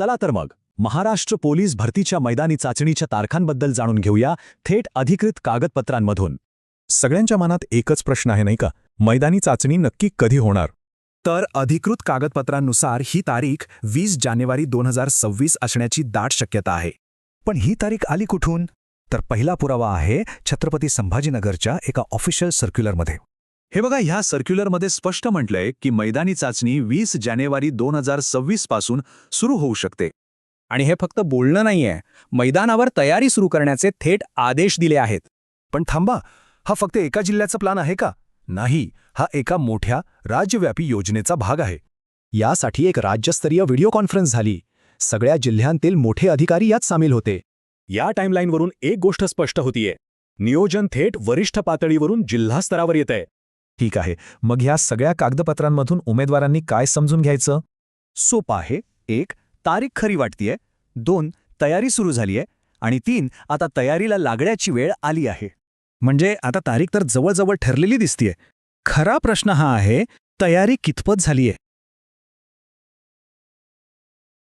चला तर मग महाराष्ट्र पोलीस भरतीच्या मैदानी चाचणीच्या तारखांबद्दल जाणून घेऊया थेट अधिकृत कागदपत्रांमधून. सगळ्यांच्या मनात एकच प्रश्न आहे नाही का? मैदानी चाचणी नक्की कधी होणार? तर अधिकृत कागदपत्रांनुसार ही तारीख वीस जानेवारी दोन हजार सव्वीस असण्याची दाट शक्यता आहे. पण ही तारीख आली कुठून? तर पहिला पुरावा आहे छत्रपती संभाजीनगरच्या एका ऑफिशियल सर्क्युलरमध्ये. हे बघा ह्या सर्क्युलरमध्ये स्पष्ट म्हटलंय की मैदानी चाचणी वीस जानेवारी दोन हजार सव्वीसपासून सुरू होऊ शकते. आणि हे फक्त बोलणं नाहीये. मैदानावर तयारी सुरू करण्याचे थेट आदेश दिले आहेत. पण थांबा हा फक्त एका जिल्ह्याचा प्लान आहे का? नाही हा एका मोठ्या राज्यव्यापी योजनेचा भाग आहे. यासाठी एक राज्यस्तरीय व्हिडिओ कॉन्फरन्स झाली. सगळ्या जिल्ह्यांतील मोठे अधिकारी यात सामील होते. या टाइमलाईनवरून एक गोष्ट स्पष्ट होतीये. नियोजन थेट वरिष्ठ पातळीवरून जिल्हा स्तरावर येतंय. ठीक आहे. मग ह्या सगळ्या कागदपत्रांमधून उमेदवारांनी काय समजून घ्यायचं? सोपं आहे. एक तारीख खरी वाटतीये. दोन तयारी सुरू झालीये. आणि तीन आता तयारीला लागण्याची वेळ आली आहे. म्हणजे आता तारीख तर जवळजवळ ठरलेली दिसतीये. खरा प्रश्न हा आहे तयारी कितपत झालीये?